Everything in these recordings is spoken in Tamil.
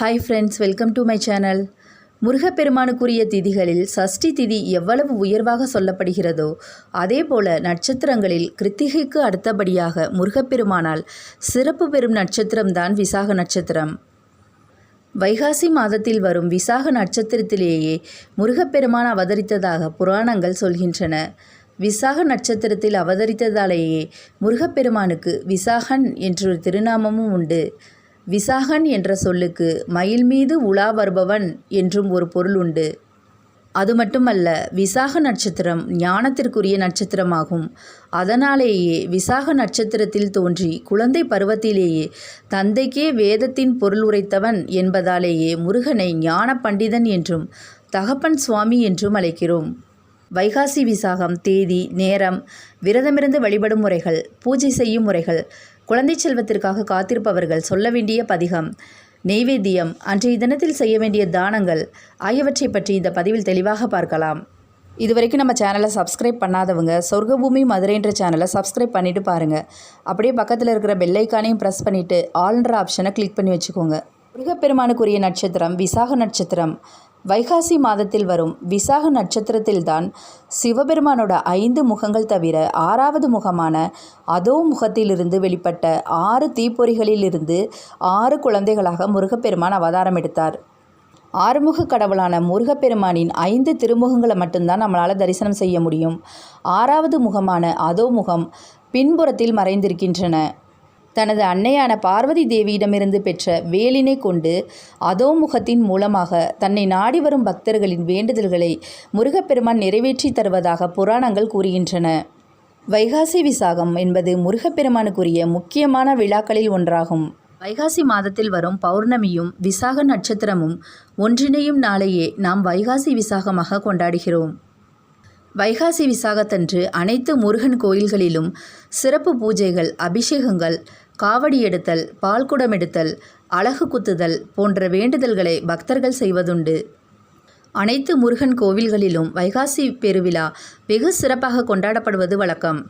Hi friends welcome to my channel முருகப்பெருமானுக்குரிய திதிகளில் சஷ்டி திதி எவ்வளவு உயர்வாக சொல்லப்படுகிறதோ அதேபோல நட்சத்திரங்களில் கிருத்திகைக்கு அடுத்தபடியாக முருகப்பெருமானால் சிறப்பு பெறும் நட்சத்திரம்தான் விசாக நட்சத்திரம். வைகாசி மாதத்தில் வரும் விசாக நட்சத்திரத்திலேயே முருகப்பெருமான் அவதரித்ததாக புராணங்கள் சொல்கின்றன. விசாக நட்சத்திரத்தில் அவதரித்ததாலேயே முருகப்பெருமானுக்கு விசாகன் என்றொரு திருநாமமும் உண்டு. விசாகன் என்ற சொல்லுக்கு மயில் மீது உலா வருபவன் என்றும் ஒரு பொருள் உண்டு. அது மட்டுமல்ல விசாக நட்சத்திரம் ஞானத்திற்குரிய நட்சத்திரமாகும். அதனாலேயே விசாக நட்சத்திரத்தில் தோன்றி குழந்தை பருவத்திலேயே தந்தைக்கே வேதத்தின் பொருள் உரைத்தவன் என்பதாலேயே முருகனை ஞான பண்டிதன் என்றும் தகப்பன் சுவாமி என்றும் அழைக்கிறோம். வைகாசி விசாகம் தேதி நேரம் விரதமிருந்து வழிபடும் முறைகள் பூஜை செய்யும் முறைகள் குழந்தை செல்வத்திற்காக காத்திருப்பவர்கள் சொல்ல வேண்டிய பதிகம். நெய்வேத்தியம். அன்றைய தினத்தில் செய்ய வேண்டிய தானங்கள். ஆகியவற்றை பற்றி இந்த பதிவில் தெளிவாக பார்க்கலாம். இதுவரைக்கும் நம்ம சேனலை சப்ஸ்கிரைப் பண்ணாதவங்க சொர்க்கபூமி மதுரைன்ற சேனலை சப்ஸ்கிரைப் பண்ணிவிட்டு பாருங்கள் அப்படியே பக்கத்தில் இருக்கிற பெல்லைக்கானையும் ப்ரெஸ் பண்ணிவிட்டு ஆல்ன்ற ஆப்ஷனை கிளிக் பண்ணி வச்சுக்கோங்க. முருகப்பெருமானுக்குரிய நட்சத்திரம் விசாக நட்சத்திரம். வைகாசி மாதத்தில் வரும் விசாக நட்சத்திரத்தில்தான் சிவபெருமானோட ஐந்து முகங்கள் தவிர ஆறாவது முகமான அதோ முகத்திலிருந்து வெளிப்பட்ட ஆறு தீப்பொறிகளிலிருந்து ஆறு குழந்தைகளாக முருகப்பெருமான் அவதாரம் எடுத்தார். ஆறுமுக கடவுளான முருகப்பெருமானின் ஐந்து திருமுகங்களை மட்டும்தான் நம்மளால் தரிசனம் செய்ய முடியும். ஆறாவது முகமான அதோ முகம் பின்புறத்தில் மறைந்திருக்கின்றன. தனது அன்னையான பார்வதி தேவியிடமிருந்து பெற்ற வேலினை கொண்டு அதோமுகத்தின் மூலமாக தன்னை நாடி வரும் பக்தர்களின் வேண்டுதல்களை முருகப்பெருமான் நிறைவேற்றி தருவதாக புராணங்கள் கூறுகின்றன. வைகாசி விசாகம் என்பது முருகப்பெருமானுக்குரிய முக்கியமான விழாக்களில் ஒன்றாகும். வைகாசி மாதத்தில் வரும் பௌர்ணமியும் விசாக நட்சத்திரமும் ஒன்றிணையும் நாளையே நாம் வைகாசி விசாகமாக கொண்டாடுகிறோம். வைகாசி விசாகத்தன்று அனைத்து முருகன் கோயில்களிலும் சிறப்பு பூஜைகள் அபிஷேகங்கள் காவடி எடுத்தல் பால்குடம் எடுத்தல் அழகு குத்துதல் போன்ற வேண்டுதல்களை பக்தர்கள் செய்வதுண்டு. அனைத்து முருகன் கோவில்களிலும் வைகாசி பெருவிழா வெகு சிறப்பாக கொண்டாடப்படுவது வழக்கம்.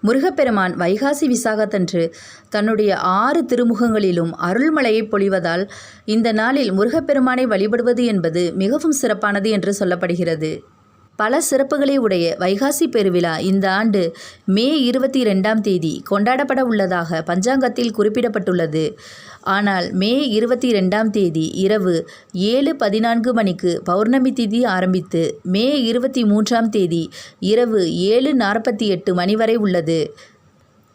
முருகப்பெருமான் வைகாசி விசாகத்தன்று தன்னுடைய ஆறு திருமுகங்களிலும் அருள்மலையை பொழிவதால் இந்த நாளில் முருகப்பெருமானை வழிபடுவது என்பது மிகவும் சிறப்பானது என்று சொல்லப்படுகிறது. பல சிறப்புகளை உடைய வைகாசி பெருவிழா இந்த ஆண்டு மே இருபத்தி ரெண்டாம் தேதி கொண்டாடப்பட உள்ளதாக பஞ்சாங்கத்தில் குறிப்பிடப்பட்டுள்ளது. ஆனால் மே இருபத்தி ரெண்டாம் தேதி இரவு ஏழு பதினான்கு மணிக்கு பௌர்ணமி திதி ஆரம்பித்து மே இருபத்தி மூன்றாம் தேதி இரவு ஏழு நாற்பத்தி எட்டு மணி வரை உள்ளது.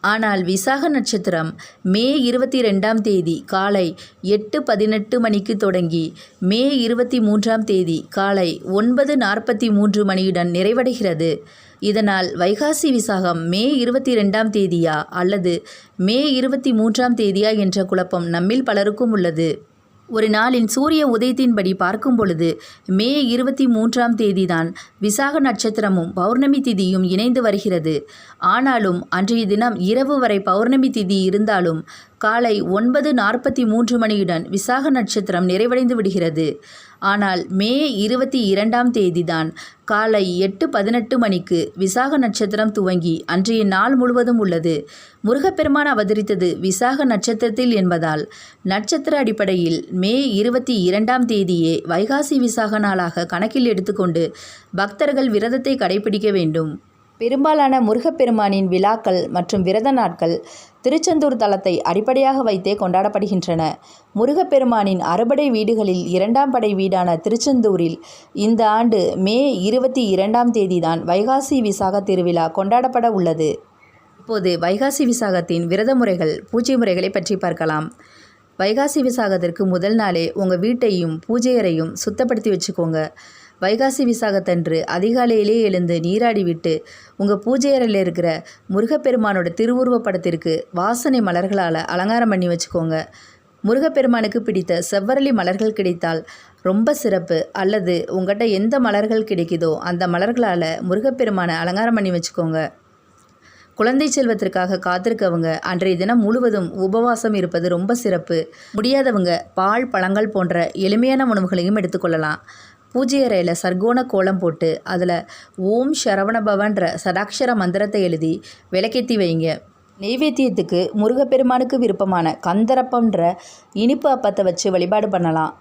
ஆனால் விசாக நட்சத்திரம் மே இருபத்தி ரெண்டாம் தேதி காலை எட்டு பதினெட்டு மணிக்கு தொடங்கி மே இருபத்தி மூன்றாம் தேதி காலை ஒன்பது நாற்பத்தி மூன்று மணியுடன் நிறைவடைகிறது. இதனால் வைகாசி விசாகம் மே இருபத்தி ரெண்டாம் தேதியா அல்லது மே இருபத்தி மூன்றாம் தேதியா என்ற குழப்பம் நம்மில் பலருக்கும் உள்ளது. ஒரு நாளின் சூரிய உதயத்தின்படி பார்க்கும் பொழுது மே இருபத்தி மூன்றாம் தேதிதான் விசாக நட்சத்திரமும் பௌர்ணமி திதியும் இணைந்து வருகிறது. ஆனாலும் அன்றைய தினம் இரவு வரை பௌர்ணமி திதி இருந்தாலும் காலை ஒன்பது நாற்பத்தி மூன்று மணியுடன் விசாக நட்சத்திரம் நிறைவடைந்து விடுகிறது. ஆனால் மே இருபத்தி இரண்டாம் தேதிதான் காலை எட்டு பதினெட்டு மணிக்கு விசாக நட்சத்திரம் துவங்கி அன்றைய நாள் முழுவதும் உள்ளது. முருகப்பெருமான் அவதரித்தது விசாக நட்சத்திரத்தில் என்பதால் நட்சத்திர அடிப்படையில் மே இருபத்தி இரண்டாம் தேதியே வைகாசி விசாக நாளாக கணக்கில் எடுத்துக்கொண்டு பக்தர்கள் விரதத்தை கடைபிடிக்க வேண்டும். பெரும்பாலான முருகப்பெருமானின் விழாக்கள் மற்றும் விரத நாட்கள் திருச்செந்தூர் தலத்தை அடிப்படையாக வைத்தே கொண்டாடப்படுகின்றன. முருகப்பெருமானின் அறுபடை வீடுகளில் இரண்டாம் படை வீடான திருச்செந்தூரில் இந்த ஆண்டு மே இருபத்தி இரண்டாம் தேதிதான் வைகாசி விசாக திருவிழா கொண்டாடப்பட உள்ளது. இப்போது வைகாசி விசாகத்தின் விரத முறைகள் பூஜை முறைகளை பற்றி பார்க்கலாம். வைகாசி விசாகத்திற்கு முதல் நாளே உங்கள் வீட்டையும் பூஜை அறையும் சுத்தப்படுத்தி வச்சுக்கோங்க. வைகாசி விசாகத்தன்று அதிகாலையிலே எழுந்து நீராடிவிட்டு உங்கள் பூஜை அறையில் இருக்கிற முருகப்பெருமானோட திருவுருவ படத்திற்கு வாசனை மலர்களால் அலங்காரம் பண்ணி வச்சுக்கோங்க. முருகப்பெருமானுக்கு பிடித்த செவ்வரளி மலர்கள் கிடைத்தால் ரொம்ப சிறப்பு. அல்லது உங்கள்கிட்ட எந்த மலர்கள் கிடைக்குதோ அந்த மலர்களால் முருகப்பெருமானை அலங்காரம் பண்ணி வச்சுக்கோங்க. குழந்தை செல்வத்திற்காக காத்திருக்கவங்க அன்றைய தினம் முழுவதும் உபவாசம் இருப்பது ரொம்ப சிறப்பு. முடியாதவங்க பால் பழங்கள் போன்ற எளிமையான உணவுகளையும் எடுத்துக்கொள்ளலாம். பூஜை அறையில் சர்க்கோண கோலம் போட்டு அதில் ஓம் சரவணபவன்ற சடாட்சர மந்திரத்தை எழுதி விளக்கேற்றி வைங்க. நெய்வேத்தியத்துக்கு முருகப்பெருமானுக்கு விருப்பமான கந்தரப்பம்ன்ற இனிப்பு அப்பத்தை வச்சு வழிபாடு பண்ணலாம்.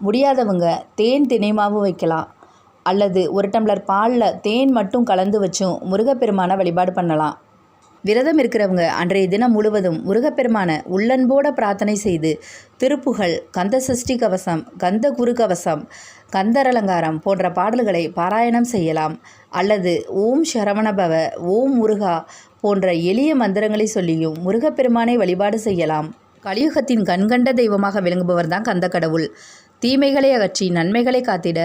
முடியாதவங்க தேன் தினைமாவும் வைக்கலாம். அல்லது ஒரு டம்ளர் பாலில் தேன் மட்டும் கலந்து வச்சும் முருகப்பெருமானை வழிபாடு பண்ணலாம். விரதம் இருக்கிறவங்க அன்றைய தினம் முழுவதும் முருகப்பெருமான உள்ளன்போட பிரார்த்தனை செய்து திருப்புகழ் கந்த சஷ்டி கவசம் கந்த குரு கவசம் கந்தரலங்காரம் போன்ற பாடல்களை பாராயணம் செய்யலாம். அல்லது ஓம் சரவணபவ ஓம் முருகா போன்ற எளிய மந்திரங்களை சொல்லியும் முருகப்பெருமானை வழிபாடு செய்யலாம். கலியுகத்தின் கண்கண்ட தெய்வமாக விளங்குபவர் தான் கந்த கடவுள். தீமைகளை அகற்றி நன்மைகளை காத்திட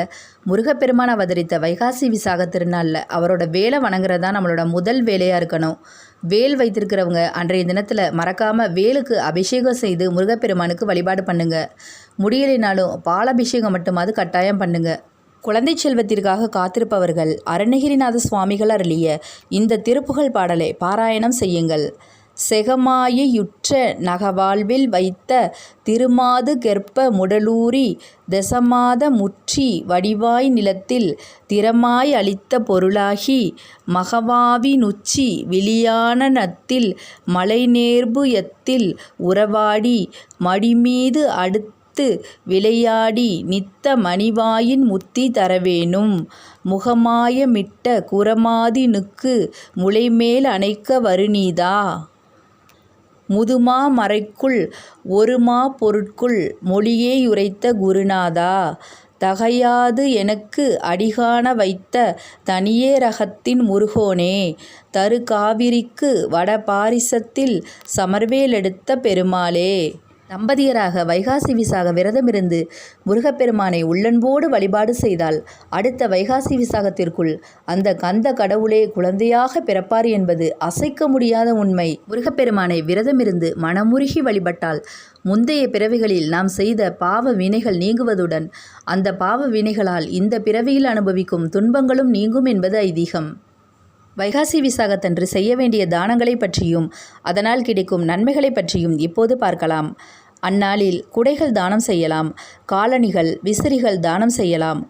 முருகப்பெருமான் அவதரித்த வைகாசி விசாக திருநாளில் அவரோட வேலை வணங்குறது தான் நம்மளோட முதல் வேலையாக இருக்கணும். வேல் வைத்திருக்கிறவங்க அன்றைய தினத்தில் மறக்காமல் வேலுக்கு அபிஷேகம் செய்து முருகப்பெருமானுக்கு வழிபாடு பண்ணுங்க. முடியலைனாலும் பாலபிஷேகம் மட்டுமாவது கட்டாயம் பண்ணுங்க. குழந்தை செல்வத்திற்காக காத்திருப்பவர்கள் அருணகிரிநாத சுவாமிகள் அருளிய இந்த திருப்புகழ் பாடலை பாராயணம் செய்யுங்கள். செகமாயுற்ற நகவாழ்வில் வைத்த திருமாது கெற்ப முடலூரி தசமாத முற்றி வடிவாய் நிலத்தில் திறமாய் அளித்த பொருளாகி மகவாவி நுச்சி விழியான நத்தில் மலைநேர்பு எத்தில் உறவாடி மடிமீது அடுத்து விளையாடி நித்த மணிவாயின் முத்தி தரவேணும். முகமாயமிட்ட குரமாதினுக்கு முளைமேல் அணைக்க வருநீதா? முதுமா மறைக்குள் ஒருமா பொருட்குள் மொழியேயுரைத்த குருநாதா. தகையாது எனக்கு அடிகாண வைத்த தனியே ரகத்தின் முருகோனே. தரு காவிரிக்கு வட பாரிசத்தில் சமர்வேலெடுத்த பெருமாளே. தம்பதியராக வைகாசி விசாக விரதமிருந்து முருகப்பெருமானை உள்ளன்போடு வழிபாடு செய்தால் அடுத்த வைகாசி விசாகத்திற்குள் அந்த கந்த கடவுளே குழந்தையாக பிறப்பார் என்பது அசைக்க முடியாத உண்மை. முருகப்பெருமானை விரதமிருந்து மனமுருகி வழிபட்டால் முந்தைய பிறவிகளில் நாம் செய்த பாவ வினைகள் நீங்குவதுடன் அந்த பாவ வினைகளால் இந்த பிறவியில் அனுபவிக்கும் துன்பங்களும் நீங்கும் என்பது ஐதீகம். வைகாசி விசாகத்தன்று செய்ய வேண்டிய தானங்களை பற்றியும் அதனால் கிடைக்கும் நன்மைகளை பற்றியும் இப்போது பார்க்கலாம். அந்நாளில் குடைகள் தானம் செய்யலாம் காலணிகள் விசிறிகள் தானம் செய்யலாம்.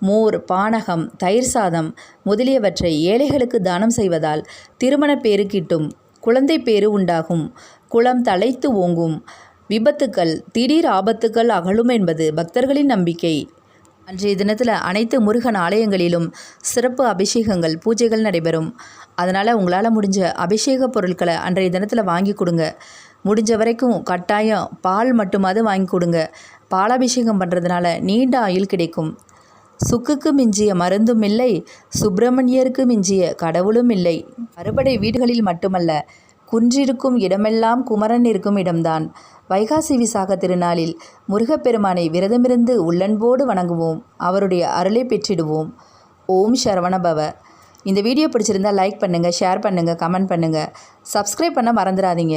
மோர் பானகம் தயிர் சாதம் முதலியவற்றை ஏழைகளுக்கு தானம் செய்வதால் திருமண பேறு கிட்டும் குழந்தை பேறு உண்டாகும். குளம் தலைத்து ஓங்கும். விபத்துக்கள் திடீர் ஆபத்துக்கள் அகலும் என்பது பக்தர்களின் நம்பிக்கை. அன்றைய தினத்தில் அனைத்து முருகன் ஆலயங்களிலும் சிறப்பு அபிஷேகங்கள் பூஜைகள் நடைபெறும். அதனால் உங்களால் முடிஞ்ச அபிஷேக பொருட்களை அன்றைய தினத்தில் வாங்கி கொடுங்க. முடிஞ்ச வரைக்கும் கட்டாயம் பால் மட்டுமாவது வாங்கி கொடுங்க. பாலாபிஷேகம் பண்ணுறதுனால நீண்ட ஆயுள் கிடைக்கும். சுக்குக்கு மிஞ்சிய மருந்தும் இல்லை சுப்பிரமணியருக்கு மிஞ்சிய கடவுளும் இல்லை. அறுபடை வீடுகளில் மட்டுமல்ல குன்றிருக்கும் இடமெல்லாம் குமரன் இருக்கும் இடம்தான். வைகாசி விசாக திருநாளில் முருகப்பெருமானை விரதமிருந்து உள்ளன்போடு வணங்குவோம். அவருடைய அருளை பெற்றிடுவோம். ஓம் சரவணபவ இந்த வீடியோ பிடிச்சிருந்தால் லைக் பண்ணுங்கள் ஷேர் பண்ணுங்கள் கமெண்ட் பண்ணுங்கள் சப்ஸ்கிரைப் பண்ண மறந்துடாதீங்க.